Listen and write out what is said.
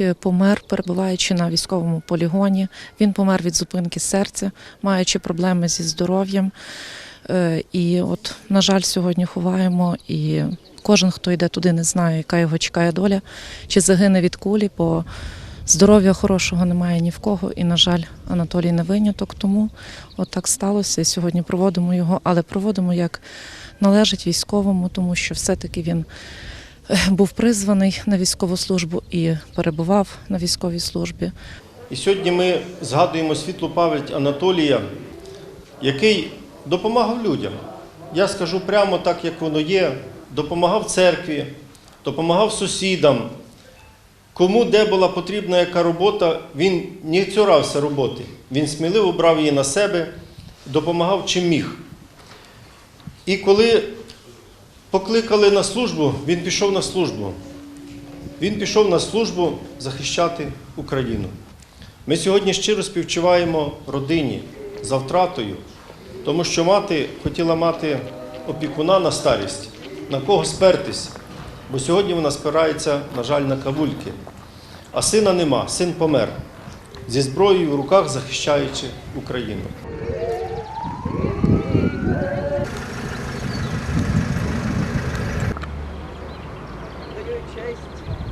е, помер, перебуваючи на військовому полігоні. Він помер від зупинки серця, маючи проблеми зі здоров'ям. Е, І от, на жаль, сьогодні ховаємо. І кожен, хто йде туди, не знає, яка його чекає доля, чи загине від кулі, бо здоров'я хорошого немає ні в кого. І, на жаль, Анатолій не виняток. Тому от так сталося. Сьогодні проводимо його, але проводимо як належить військовому, тому що все-таки він був призваний на військову службу і перебував на військовій службі. І сьогодні ми згадуємо світлу пам'ять Анатолія, який допомагав людям. Я скажу прямо так, як воно є, допомагав церкві, допомагав сусідам. Кому де була потрібна яка робота, він не цурався роботи. Він сміливо брав її на себе, допомагав чим міг. І коли покликали на службу, він пішов на службу. Він пішов на службу захищати Україну. Ми сьогодні щиро співчуваємо родині за втратою, тому що мати хотіла мати опікуна на старість, на кого спертись, бо сьогодні вона спирається, на жаль, на кавульки. А сина нема, син помер зі зброєю в руках захищаючи Україну. Честь.